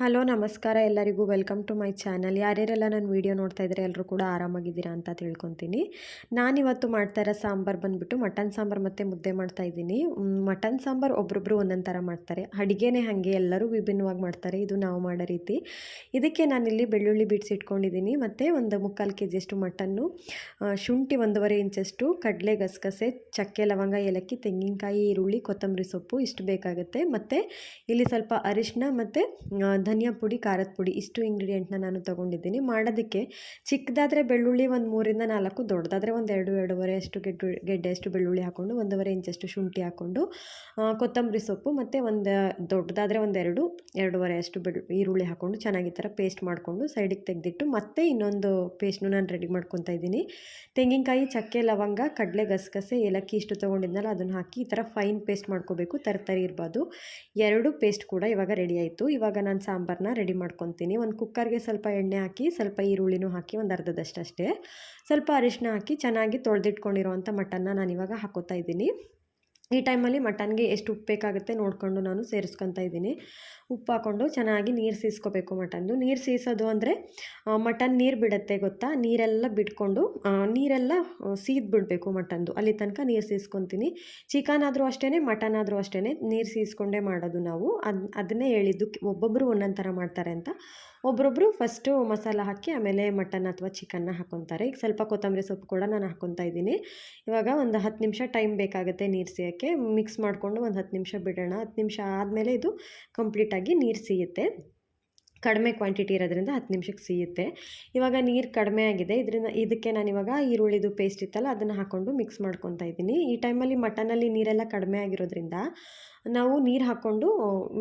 Hello, ನಮಸ್ಕಾರ. ಎಲ್ಲರಿಗೂ welcome to my channel. ಯಾರ್ಯಾರೆಲ್ಲ ನನ್ನ ವೀಡಿಯೋ ನೋಡ್ತಾ ಇದ್ದಾರೆ ಎಲ್ಲರೂ ಕೂಡ ಆರಾಮಾಗಿದ್ದೀರಾ ಅಂತ ತಿಳ್ಕೊತೀನಿ. ನಾನಿವತ್ತು ಮಾಡ್ತಾ ಇರೋ ಸಾಂಬಾರು ಬಂದುಬಿಟ್ಟು ಮಟನ್ ಸಾಂಬಾರು ಮತ್ತು ಮುದ್ದೆ ಮಾಡ್ತಾ ಇದ್ದೀನಿ. ಮಟನ್ ಸಾಂಬಾರು ಒಬ್ಬೊಬ್ಬರು ಒಂದೊಂದು ಥರ ಮಾಡ್ತಾರೆ. ಅಡುಗೆನೇ ಹಾಗೆ ಎಲ್ಲರೂ ವಿಭಿನ್ನವಾಗಿ ಮಾಡ್ತಾರೆ. ಇದು ನಾವು ಮಾಡೋ ರೀತಿ. ಇದಕ್ಕೆ ನಾನಿಲ್ಲಿ ಬೆಳ್ಳುಳ್ಳಿ ಬಿಡಿಸಿಟ್ಕೊಂಡಿದ್ದೀನಿ ಮತ್ತು ಒಂದು ಮುಕ್ಕಾಲು ಕೆ ಜಿಯಷ್ಟು ಮಟನ್ನು ಶುಂಠಿ ಒಂದೂವರೆ ಇಂಚಷ್ಟು ಕಡಲೆ ಗಸಗಸೆ, ಚಕ್ಕೆ, ಲವಂಗ, ಏಲಕ್ಕಿ, ತೆಂಗಿನಕಾಯಿ, ಈರುಳ್ಳಿ, ಕೊತ್ತಂಬರಿ ಸೊಪ್ಪು ಇಷ್ಟು ಬೇಕಾಗುತ್ತೆ. ಮತ್ತು ಇಲ್ಲಿ ಸ್ವಲ್ಪ ಅರಿಶಿನ ಮತ್ತು ಧನಿಯಾ ಪುಡಿ, ಖಾರದ ಪುಡಿ, ಇಷ್ಟು ಇಂಗ್ರೀಡಿಯೆಂಟ್ನ ನಾನು ತೊಗೊಂಡಿದ್ದೀನಿ. ಮಾಡೋದಕ್ಕೆ ಚಿಕ್ಕದಾದರೆ ಬೆಳ್ಳುಳ್ಳಿ ಒಂದು ಮೂರಿಂದ ನಾಲ್ಕು, ದೊಡ್ಡದಾದರೆ ಒಂದು ಎರಡು, ಎರಡೂವರೆ ಅಷ್ಟು ಗೆಡ್ಡು ಗೆಡ್ಡೆಯಷ್ಟು ಬೆಳ್ಳುಳ್ಳಿ ಹಾಕ್ಕೊಂಡು ಒಂದೂವರೆ ಇಂಚಷ್ಟು ಶುಂಠಿ ಹಾಕ್ಕೊಂಡು ಕೊತ್ತಂಬರಿ ಸೊಪ್ಪು ಮತ್ತು ಒಂದು ದೊಡ್ಡದಾದರೆ ಒಂದೆರಡು ಎರಡೂವರೆ ಅಷ್ಟು ಬೆಳ್ಳು, ಈರುಳ್ಳಿ ಹಾಕ್ಕೊಂಡು ಚೆನ್ನಾಗಿ ಥರ ಪೇಸ್ಟ್ ಮಾಡಿಕೊಂಡು ಸೈಡಿಗೆ ತೆಗೆದಿಟ್ಟು ಮತ್ತೆ ಇನ್ನೊಂದು ಪೇಸ್ಟ್ನು ನಾನು ರೆಡಿ ಮಾಡ್ಕೊತಾ ಇದ್ದೀನಿ. ತೆಂಗಿನಕಾಯಿ, ಚಕ್ಕೆ, ಲವಂಗ, ಕಡಲೆ, ಗಸಗಸೆ, ಏಲಕ್ಕಿ ಇಷ್ಟು ತೊಗೊಂಡಿದ್ನಲ್ಲ, ಅದನ್ನು ಹಾಕಿ ಈ ಥರ ಫೈನ್ ಪೇಸ್ಟ್ ಮಾಡ್ಕೋಬೇಕು, ತರ್ತರಿ ಇರ್ಬೋದು ಎರಡು ಪೇಸ್ಟ್ ಕೂಡ ಇವಾಗ ರೆಡಿ ಆಯಿತು. ಇವಾಗ ನಾನು ಸಾಂಬಾರನ್ನ ರೆಡಿ ಮಾಡ್ಕೊತೀನಿ. ಒಂದು ಕುಕ್ಕರ್ಗೆ ಸ್ವಲ್ಪ ಎಣ್ಣೆ ಹಾಕಿ, ಸ್ವಲ್ಪ ಈರುಳ್ಳಿನೂ ಹಾಕಿ, ಒಂದು ಅರ್ಧದಷ್ಟು ಅಷ್ಟೇ. ಸ್ವಲ್ಪ ಅರಿಶಿನ ಹಾಕಿ ಚೆನ್ನಾಗಿ ತೊಳೆದಿಟ್ಕೊಂಡಿರೋವಂಥ ಮಟನ್ನ ನಾನು ಇವಾಗ ಹಾಕೋತಾ ಇದ್ದೀನಿ. ಈ ಟೈಮಲ್ಲಿ ಮಟನ್ಗೆ ಎಷ್ಟು ಉಪ್ಪು ಬೇಕಾಗುತ್ತೆ ನೋಡಿಕೊಂಡು ನಾನು ಸೇರಿಸ್ಕೊತಾ ಇದ್ದೀನಿ. ಉಪ್ಪು ಹಾಕ್ಕೊಂಡು ಚೆನ್ನಾಗಿ ನೀರು ಸೀಸ್ಕೋಬೇಕು ಮಟನ್ದು. ನೀರು ಸೀಸೋದು ಅಂದರೆ ಮಟನ್ ನೀರು ಬಿಡುತ್ತೆ ಗೊತ್ತಾ? ನೀರೆಲ್ಲ ಬಿಟ್ಕೊಂಡು ನೀರೆಲ್ಲ ಸೀದ್ ಬಿಡಬೇಕು ಮಟನ್ದು. ಅಲ್ಲಿ ತನಕ ನೀರು ಸೀಸ್ಕೊತೀನಿ. ಚಿಕನ್ ಆದರೂ ಅಷ್ಟೇ ಮಟನ್ ಆದರೂ ಅಷ್ಟೇ ನೀರು ಸೀಸ್ಕೊಂಡೇ ಮಾಡೋದು ನಾವು. ಅದು, ಅದನ್ನೇ ಹೇಳಿದ್ದು. ಒಬ್ಬೊಬ್ಬರು ಒಂದೊಂದು ಥರ ಮಾಡ್ತಾರೆ ಅಂತ. ಒಬ್ಬರೊಬ್ಬರು ಫಸ್ಟು ಮಸಾಲ ಹಾಕಿ, ಆಮೇಲೆ ಮಟನ್ ಅಥವಾ ಚಿಕನ್ನ ಹಾಕೊತಾರೆ. ಈಗ ಸ್ವಲ್ಪ ಕೊತ್ತಂಬರಿ ಸೊಪ್ಪು ಕೂಡ ನಾನು ಹಾಕೊತಾ ಇದ್ದೀನಿ. ಇವಾಗ ಒಂದು ಹತ್ತು ನಿಮಿಷ ಟೈಮ್ ಬೇಕಾಗುತ್ತೆ ನೀರು ಸಿಯೋಕ್ಕೆ. ಮಿಕ್ಸ್ ಮಾಡಿಕೊಂಡು ಒಂದು ಹತ್ತು ನಿಮಿಷ ಬಿಡೋಣ. ಹತ್ತು ನಿಮಿಷ ಆದಮೇಲೆ ಇದು ಕಂಪ್ಲೀಟಾಗಿ ನೀರು ಸಿಗುತ್ತೆ ಕಡಿಮೆ ಕ್ವಾಂಟಿಟಿ ಇರೋದ್ರಿಂದ ಹತ್ತು ನಿಮಿಷಕ್ಕೆ ಸಿಗುತ್ತೆ ಇವಾಗ ನೀರು ಕಡಿಮೆ ಆಗಿದೆ. ಇದರಿಂದ ಇದಕ್ಕೆ ನಾನು ಇವಾಗ ಈರುಳ್ಳಿದು ಪೇಸ್ಟ್ ಇತ್ತಲ್ಲ, ಅದನ್ನು ಹಾಕ್ಕೊಂಡು ಮಿಕ್ಸ್ ಮಾಡ್ಕೊತಾ ಇದ್ದೀನಿ. ಈ ಟೈಮಲ್ಲಿ ಮಟನಲ್ಲಿ ನೀರೆಲ್ಲ ಕಡಿಮೆ ಆಗಿರೋದ್ರಿಂದ ನಾವು ನೀರು ಹಾಕ್ಕೊಂಡು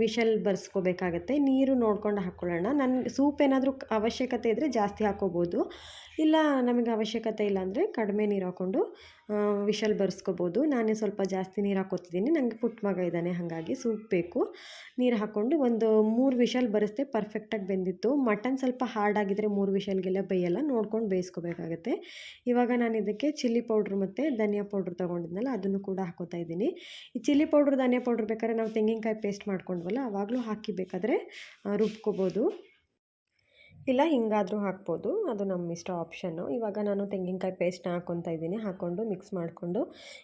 ವಿಷಲ್ ಬರ್ಸ್ಕೋಬೇಕಾಗತ್ತೆ. ನೀರು ನೋಡ್ಕೊಂಡು ಹಾಕ್ಕೊಳ್ಳೋಣ ನನ್ನ ಸೂಪ್ ಏನಾದರೂ ಅವಶ್ಯಕತೆ ಇದ್ದರೆ ಜಾಸ್ತಿ ಹಾಕ್ಕೋಬೋದು ಇಲ್ಲ ನಮಗೆ ಅವಶ್ಯಕತೆ ಇಲ್ಲ ಅಂದರೆ ಕಡಿಮೆ ನೀರು ಹಾಕ್ಕೊಂಡು ವಿಷಲ್ ಬರ್ಸ್ಕೋಬೋದು. ನಾನೇ ಸ್ವಲ್ಪ ಜಾಸ್ತಿ ನೀರು ಹಾಕೋತಿದ್ದೀನಿ ನನಗೆ ಪುಟ್ಟ ಮಗ ಇದ್ದಾನೆ, ಹಾಗಾಗಿ ಸೂಪ್ ಬೇಕು. ನೀರು ಹಾಕ್ಕೊಂಡು ಒಂದು ಮೂರು ವಿಶಲ್ ಬರೆಸ್ದೆ ಪರ್ಫೆಕ್ಟಾಗಿ ಬೆಂದಿತ್ತು. ಮಟನ್ ಸ್ವಲ್ಪ ಹಾರ್ಡಾಗಿದ್ದರೆ ಮೂರು ವಿಶಲ್ಗೆಲ್ಲ ಬೇಯಲ್ಲ, ನೋಡ್ಕೊಂಡು ಬೇಯಿಸ್ಕೋಬೇಕಾಗತ್ತೆ. ಇವಾಗ ನಾನು ಇದಕ್ಕೆ ಚಿಲ್ಲಿ ಪೌಡ್ರ್ ಮತ್ತು ಧನಿಯಾ ಪೌಡ್ರ್ ತೊಗೊಂಡಿದ್ನಲ್ಲ, ಅದನ್ನು ಕೂಡ ಹಾಕೋತಾ ಇದ್ದೀನಿ. ಈ ಚಿಲ್ಲಿ ಪೌಡ್ರ್, ಧನಿಯಾ ಪೌಡ್ರ್ ಬೇಕಾದ್ರೆ ನಾವು ತೆಂಗಿನಕಾಯಿ ಪೇಸ್ಟ್ ಮಾಡ್ಕೊಂಡ್ವಲ್ಲ ಆವಾಗಲೂ ಹಾಕಿ ಬೇಕಾದರೆ ರುಬ್ಕೋಬೋದು. ಇಲ್ಲ ಹಿಂಗಾದರೂ ಹಾಕ್ಬೋದು. ಅದು ನಮ್ಮ ಇಷ್ಟ ಆಪ್ಷನ್ನು ಇವಾಗ ನಾನು ತೆಂಗಿನಕಾಯಿ ಪೇಸ್ಟ್ನ ಹಾಕ್ಕೊತಾ ಇದ್ದೀನಿ. ಹಾಕ್ಕೊಂಡು ಮಿಕ್ಸ್ ಮಾಡಿಕೊಂಡು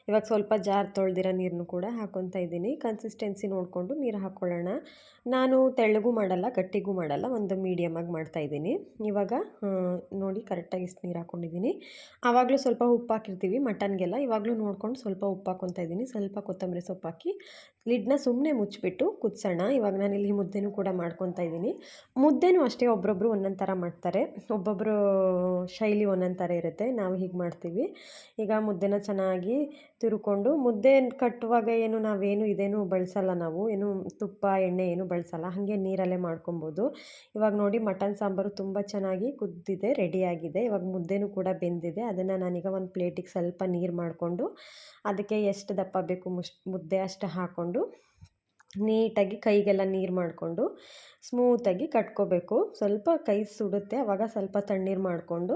ಇವಾಗ ಸ್ವಲ್ಪ ಜಾರ್ ತೊಳೆದಿರೋ ನೀರನ್ನು ಕೂಡ ಹಾಕ್ಕೊತಾ ಇದ್ದೀನಿ. ಕನ್ಸಿಸ್ಟೆನ್ಸಿ ನೋಡಿಕೊಂಡು ನೀರು ಹಾಕ್ಕೊಳ್ಳೋಣ ನಾನು ತೆಳ್ಳಗೂ ಮಾಡಲ್ಲ, ಗಟ್ಟಿಗೂ ಮಾಡಲ್ಲ. ಒಂದು ಮೀಡಿಯಮ್ಮಾಗಿ ಮಾಡ್ತಾ ಇದ್ದೀನಿ. ಇವಾಗ ನೋಡಿ ಕರೆಕ್ಟಾಗಿ ಇಷ್ಟು ನೀರು ಹಾಕ್ಕೊಂಡಿದ್ದೀನಿ ಆವಾಗಲೂ ಸ್ವಲ್ಪ ಉಪ್ಪು ಹಾಕಿರ್ತೀವಿ ಮಟನ್ಗೆಲ್ಲ ಇವಾಗಲೂ ನೋಡ್ಕೊಂಡು ಸ್ವಲ್ಪ ಉಪ್ಪು ಹಾಕ್ಕೊತಾ ಇದ್ದೀನಿ. ಸ್ವಲ್ಪ ಕೊತ್ತಂಬರಿ ಸೊಪ್ಪು ಹಾಕಿ ಲಿಡ್ನ ಸುಮ್ಮನೆ ಮುಚ್ಚಿಬಿಟ್ಟು ಕುದಿಸೋಣ. ಇವಾಗ ನಾನು ಇಲ್ಲಿ ಮುದ್ದೆನೂ ಕೂಡ ಮಾಡ್ಕೊತಾ ಇದ್ದೀನಿ. ಮುದ್ದೆನೂ ಅಷ್ಟೇ ಒಬ್ಬರೊಬ್ಬರು ಒಂದೊಂದು ಒಂದೊಂದು ಥರ ಮಾಡ್ತಾರೆ. ಒಬ್ಬೊಬ್ಬರು ಶೈಲಿ ಒಂದೊಂದು ಥರ ಇರುತ್ತೆ. ನಾವು ಹೀಗೆ ಮಾಡ್ತೀವಿ. ಈಗ ಮುದ್ದೆನ ಚೆನ್ನಾಗಿ ತಿರುಕೊಂಡು, ಮುದ್ದೆ ಕಟ್ಟುವಾಗ ಏನು ನಾವೇನು ಇದೇನು ಬಳಸಲ್ಲ ನಾವು. ಏನು ತುಪ್ಪ, ಎಣ್ಣೆ ಏನು ಬಳಸಲ್ಲ. ಹಾಗೆ ನೀರಲ್ಲೇ ಮಾಡ್ಕೊಬೋದು. ಇವಾಗ ನೋಡಿ ಮಟನ್ ಸಾಂಬಾರು ತುಂಬ ಚೆನ್ನಾಗಿ ಕುದ್ದಿದೆ ರೆಡಿಯಾಗಿದೆ ಇವಾಗ ಮುದ್ದೆನೂ ಕೂಡ ಬೆಂದಿದೆ. ಅದನ್ನು ನಾನೀಗ ಒಂದು ಪ್ಲೇಟಿಗೆ ಸ್ವಲ್ಪ ನೀರು ಮಾಡಿಕೊಂಡು, ಅದಕ್ಕೆ ಎಷ್ಟು ದಪ್ಪ ಬೇಕು ಮುಷ್, ಮುದ್ದೆ ಅಷ್ಟು ಹಾಕ್ಕೊಂಡು ನೀಟಾಗಿ ಕೈಗೆಲ್ಲ ನೀರು ಮಾಡಿಕೊಂಡು ಸ್ಮೂತಾಗಿ ಕಟ್ಕೋಬೇಕು. ಸ್ವಲ್ಪ ಕೈ ಸುಡುತ್ತೆ ಆವಾಗ ಸ್ವಲ್ಪ ತಣ್ಣೀರು ಮಾಡಿಕೊಂಡು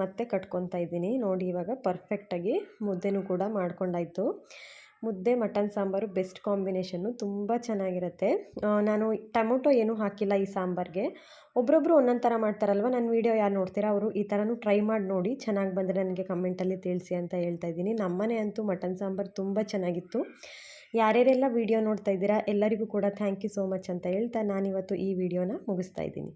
ಮತ್ತೆ ಕಟ್ಕೊತಾ ಇದ್ದೀನಿ. ನೋಡಿ, ಇವಾಗ ಪರ್ಫೆಕ್ಟಾಗಿ ಮುದ್ದೆನೂ ಕೂಡ ಮಾಡ್ಕೊಂಡಾಯಿತು. ಮುದ್ದೆ, ಮಟನ್, ಸಾಂಬಾರು ಬೆಸ್ಟ್ ಕಾಂಬಿನೇಷನ್ನು ತುಂಬ ಚೆನ್ನಾಗಿರುತ್ತೆ. ನಾನು ಟೊಮೊಟೊ ಏನೂ ಹಾಕಿಲ್ಲ ಈ ಸಾಂಬಾರಿಗೆ. ಒಬ್ಬರೊಬ್ಬರು ಒಂದೊಂದು ಥರ ಮಾಡ್ತಾರಲ್ವ? ನನ್ನ ವೀಡಿಯೋ ಯಾರು ನೋಡ್ತೀರಾ? ಅವರು ಈ ಥರನೂ ಟ್ರೈ ಮಾಡಿ ನೋಡಿ. ಚೆನ್ನಾಗಿ ಬಂದರೆ ನನಗೆ ಕಮೆಂಟಲ್ಲಿ ತಿಳಿಸಿ ಅಂತ ಹೇಳ್ತಾ ಇದ್ದೀನಿ. ನಮ್ಮನೆ ಅಂತೂ ಮಟನ್, ಸಾಂಬಾರು ತುಂಬ ಚೆನ್ನಾಗಿತ್ತು. ಯಾರ್ಯಾರೆಲ್ಲ ವಿಡಿಯೋ ನೋಡ್ತಾ ಇದ್ದೀರಾ ಎಲ್ಲರಿಗೂ ಕೂಡ ಥ್ಯಾಂಕ್ ಯು ಸೋ ಮಚ್ ಅಂತ ಹೇಳ್ತಾ ನಾನಿವತ್ತು ಈ ವಿಡಿಯೋನ ಮುಗಿಸ್ತಾ ಇದ್ದೀನಿ.